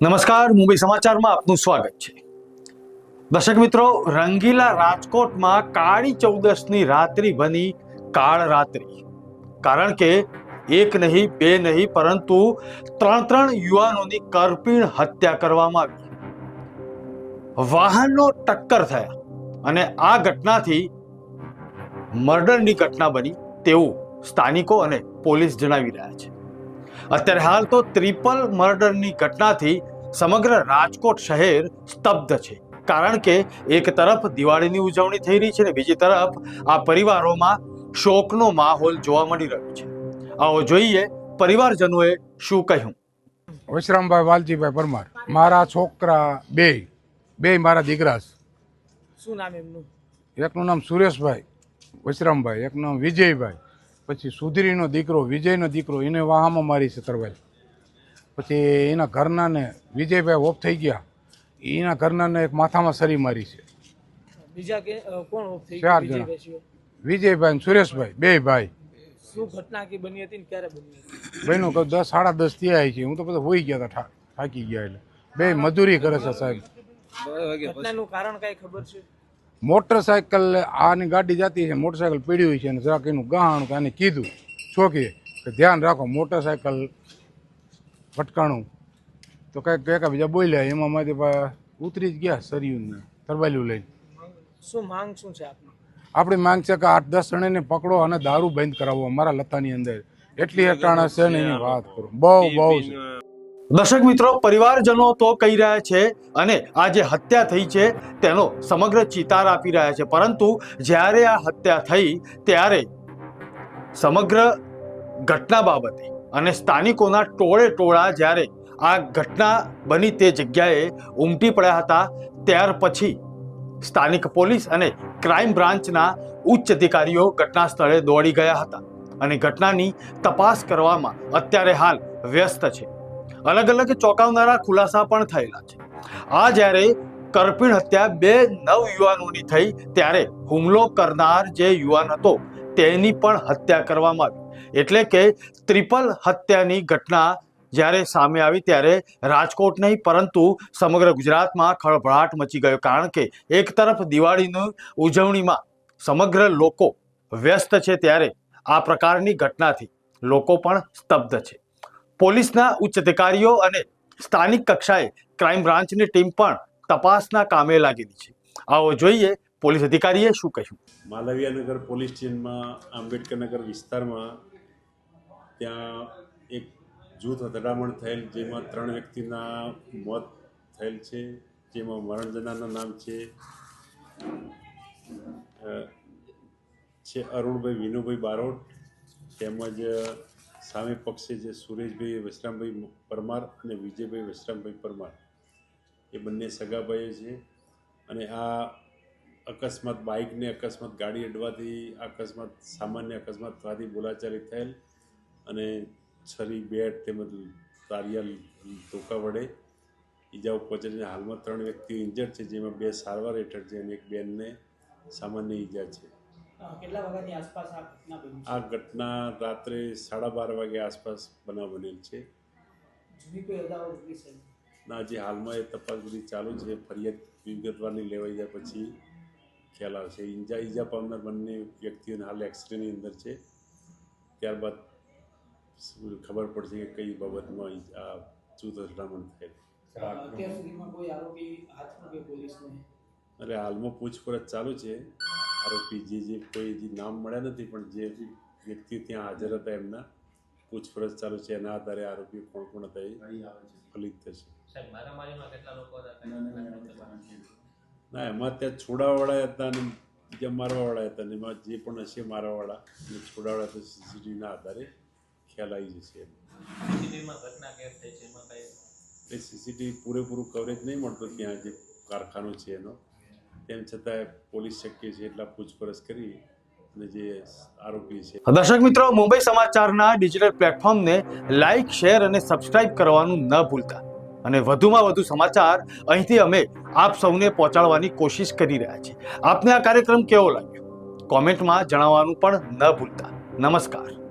નમસ્કાર, મુંબઈ સમાચારમાં આપનું સ્વાગત છે. દર્શક મિત્રો, રંગીલા રાજકોટમાં કાળી ચૌદસની રાત્રિ બની કાળ રાત્રિ. કારણ કે એક નહીં, બે નહીં, પરંતુ ત્રણ ત્રણ યુવાનોની કરપીણ હત્યા કરવામાં આવી. વાહનનો ટક્કર થયા અને આ ઘટનાથી મર્ડરની ઘટના બની તેવું સ્થાનિકો અને પોલીસ જણાવી રહ્યા છે. અત્યારે હાલ તો ત્રિપલ મર્ડરની ઘટનાથી સમગ્ર રાજકોટ શહેર સ્તબ્ધ છે. કારણ કે એક તરફ દિવાળીની ઉજવણી થઈ રહી છે ને બીજી તરફ આ પરિવારોમાં શોકનો માહોલ જોવા મળી રહ્યો છે. આવો જોઈએ પરિવારજનોએ શું કહ્યું? વિશ્રામભાઈ વાલજીભાઈ પરમાર મારા છોકરા બે બે મારા દીકરા શું નામ એમનું? એકનું નામ સુરેશભાઈ વિશ્રામભાઈ એકનું નામ વિજયભાઈ. પછી સુધીરીનો દીકરો વિજયનો દીકરો એને વાહામાં મારી છે તરવાલ પછી એના ઘરનાને વિજયભાઈ ઓફ થઈ ગયા. એના ઘરનાને એક માથામાં સરી મારી છે. બીજા કે કોણ ઓફ થઈ ચાર જણા. વિજયભાઈ સુરેશભાઈ બે ભાઈ. શું ઘટના આખી બની હતી ને ક્યારે બની હતી? બહેનો કહું દસ સાડા દસ આવી છે. હું તો બધા હોઈ ગયા હતા થાકી ગયા એટલે. બે મજૂરી કરે છે સાહેબ. ઘટનાનું કારણ કઈ ખબર છે? મોટરસાયકલ આની ગાડી જતી છે મોટરસાયકલ પીડી હોય છે અને જરાક એનું ગહાણું કે આને કીધું. છોકીએ કે ધ્યાન રાખો મોટરસાયકલ ભટકાણું. તો કંઈક કંઈક બીજા બોલ્યા એમાં માંથી ઉતરી જ ગયા સરિયુને તરબાલ્યું લઈને. શું માંગ શું છે આપની? આપણી માંગ છે કે આઠ દસ જણાને પકડો અને દારૂ બંધ કરાવો અમારા લતાની અંદર. એટલી અટાણા છે ને એની વાત કરો. બહુ બહુ છે. દર્શક મિત્રો, પરિવારજનો તો કહી રહ્યા છે અને આ જે હત્યા થઈ છે, તેનો સમગ્ર ચિતાર આપી રહ્યા છે. પરંતુ જ્યારે આ હત્યા થઈ, ત્યારે સમગ્ર ઘટના બાબતે અને સ્થાનિકોના ટોળે ટોળા જ્યારે આ ઘટના બની તે જગ્યાએ ઉમટી પડ્યા હતા, ત્યાર પછી સ્થાનિક પોલીસ અને ક્રાઇમ બ્રાન્ચના ઉચ્ચ અધિકારીઓ ઘટના સ્થળે દોડી ગયા હતા. અને ઘટનાની તપાસ કરવામાં અત્યારે હાલ વ્યસ્ત છે. અલગ અલગ ચોંકાવનારા ખુલાસા પણ થયેલા છે. આ જ્યારે કરપીણ હત્યા બે નવ યુવાનોની થઈ, ત્યારે હુમલો કરનાર જે યુવાન હતો, તેની પણ હત્યા કરવામાં આવી. એટલે કે ત્રિપલ હત્યાની ઘટના જ્યારે સામે આવી, ત્યારે રાજકોટ નહીં, પરંતુ સમગ્ર ગુજરાતમાં ખળભળાટ મચી ગયો. કારણ કે એક તરફ દિવાળીની ઉજવણીમાં સમગ્ર લોકો વ્યસ્ત છે, ત્યારે આ પ્રકારની ઘટનાથી લોકો પણ સ્તબ્ધ છે. પોલીસના ઉચ્ચ અધિકારીઓ અને સ્થાનિક કક્ષાએ ક્રાઇમ બ્રાન્ચની ટીમ પણ તપાસના કામે લાગેલી છે. આવો જોઈએ પોલીસ અધિકારીએ શું કહ્યું. માલવીયાનગર પોલીસ સ્ટેશનમાં, આંબેડકરનગર વિસ્તારમાં ત્યાં એક જૂથ અથડામણ થયેલ જેમાં ત્રણ વ્યક્તિના મોત થયેલ છે, જેમાં મરણ જનારના નામ છે છે અરુણભાઈ, વિનુભાઈ બારોટ તેમજ સામે પક્ષે જે સુરેશભાઈ વિશ્રામભાઈ પરમાર અને વિજયભાઈ વિશ્રામભાઈ પરમાર, એ બંને સગાભાઈઓ છે. અને આ અકસ્માત બાઇકને અકસ્માત ગાડી અડવાથી, અકસ્માત સામાન્ય અકસ્માત થવાથી બોલાચાલી થયેલ અને છરી, બેટ તેમજ તારિયા ધોકા વડે ઈજાઓ પહોંચીને હાલમાં ત્રણ વ્યક્તિઓ ઇન્જર્ડ છે, જેમાં બે સારવાર હેઠળ છે અને એક બેનને સામાન્ય ઈજા છે. કેટલા વાગ્યાની આસપાસ આ ઘટના બની આ ઘટના રાત્રે સાડા બાર વાગે આસપાસ બનાવ બનેલ છે. જૂની કોઈ ના જે હાલમાં એ તપાસ બધી ચાલુ છે. ફરિયાદ વિગતવારની લેવાઈ જાય પછી ખ્યાલ આવશે. ઈજા ઈજા પામનાર બંને વ્યક્તિઓને હાલ એક્સરેની અંદર છે. ત્યારબાદ ખબર પડશે કે કઈ બાબતમાં આ જૂથ અથડામણ થયેલ અત્યાર સુધીમાં કોઈ આરોપી હાથમાં કે પોલીસને અરે હાલમાં પૂછપરછ ચાલુ છે. આરોપી જે જે કોઈ જે નામ મળ્યા નથી પણ જે વ્યક્તિ ત્યાં હાજર હતા એમના પૂછપરછ ચાલુ છે એના આધારે આરોપી કોણ કોણ હતા એ ફલિત થશે. ના એમાં ત્યાં છોડાવાળા હતા અને બીજા મારવાવાળા હતા અને એમાં જે પણ હશે મારવાવાળા અને છોડાવાળા તો સીસીટીવીના આધારે ખ્યાલ આવી જશે એ સીસીટીવી પૂરેપૂરું કવરેજ નહીં મળતું ત્યાં જે કારખાનો છે એનો. તેમ છતાં પોલીસ શક્ય છે એટલા પૂછપરછ કરી અને જે આરોપી છે. દર્શક મિત્રો, મુંબઈ સમાચારના ડિજિટલ પ્લેટફોર્મને લાઇક, શેર અને સબસ્ક્રાઇબ કરવાનું ન ભૂલતા. અને વધુમાં વધુ સમાચાર અહીંથી અમે આપ સૌને પહોંચાડવાની કોશિશ કરી રહ્યા છીએ. આપને આ કાર્યક્રમ કેવો લાગ્યો? કોમેન્ટમાં જણાવવાનું પણ ન ભૂલતા. નમસ્કાર.